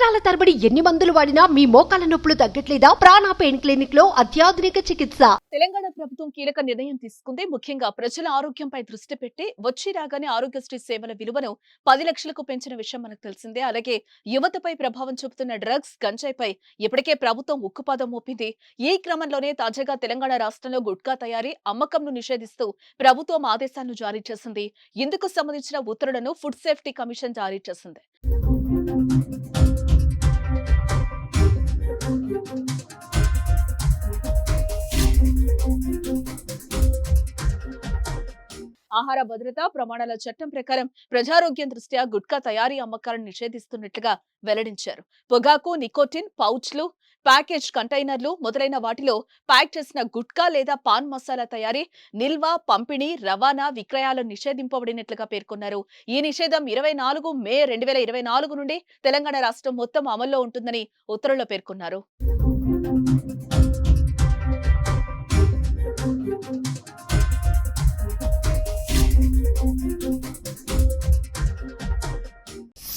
సంవత్సరాల తరబడి ఎన్ని మందులు వాడినా మీ మోకాల నొప్పులు తగ్గట్లేదా? ప్రాణ పెయిన్ క్లినిక్లో అత్యాధునిక చికిత్స. తెలంగాణ ప్రభుత్వం కీలక నిర్ణయం తీసుకుంది. ముఖ్యంగా ప్రజల ఆరోగ్యంపై దృష్టి పెట్టి వచ్చి రాగానే ఆరోగ్యశ్రీ సేవల విలువను పది లక్షలకు పెంచిన విషయం మనకు తెలిసిందే. అలాగే యువతపై ప్రభావం చూపుతున్న డ్రగ్స్ గంజాయిపై ఇప్పటికే ప్రభుత్వం ఉక్కుపాదం మోపింది. ఈ క్రమంలోనే తాజాగా తెలంగాణ రాష్ట్రంలో గుట్కా తయారీ అమ్మకంను నిషేధిస్తూ ప్రభుత్వం ఆదేశాలను జారీ చేసింది. ఇందుకు సంబంధించిన ఉత్తర్వులను ఫుడ్ సేఫ్టీ కమిషన్ జారీ చేసింది. Música ఆహార భద్రత ప్రమాణాల చట్టం ప్రకారం ప్రజారోగ్యం దృష్ట్యా గుట్కా తయారీ అమ్మకాలను నిషేధిస్తున్నట్లుగా వెల్లడించారు. పొగాకు నికోటిన్ పౌచ్లు ప్యాకేజ్ కంటైనర్లు మొదలైన వాటిలో ప్యాక్ చేసిన గుట్కా లేదా పాన్ మసాలా తయారీ నిల్వ పంపిణీ రవాణా విక్రయాలు నిషేధింపబడినట్లుగా పేర్కొన్నారు. ఈ నిషేధం ఇరవై నాలుగు మే రెండు వేల ఇరవై నాలుగు నుండి తెలంగాణ రాష్ట్రం మొత్తం అమల్లో ఉంటుందని ఉత్తర్వుల్లో పేర్కొన్నారు.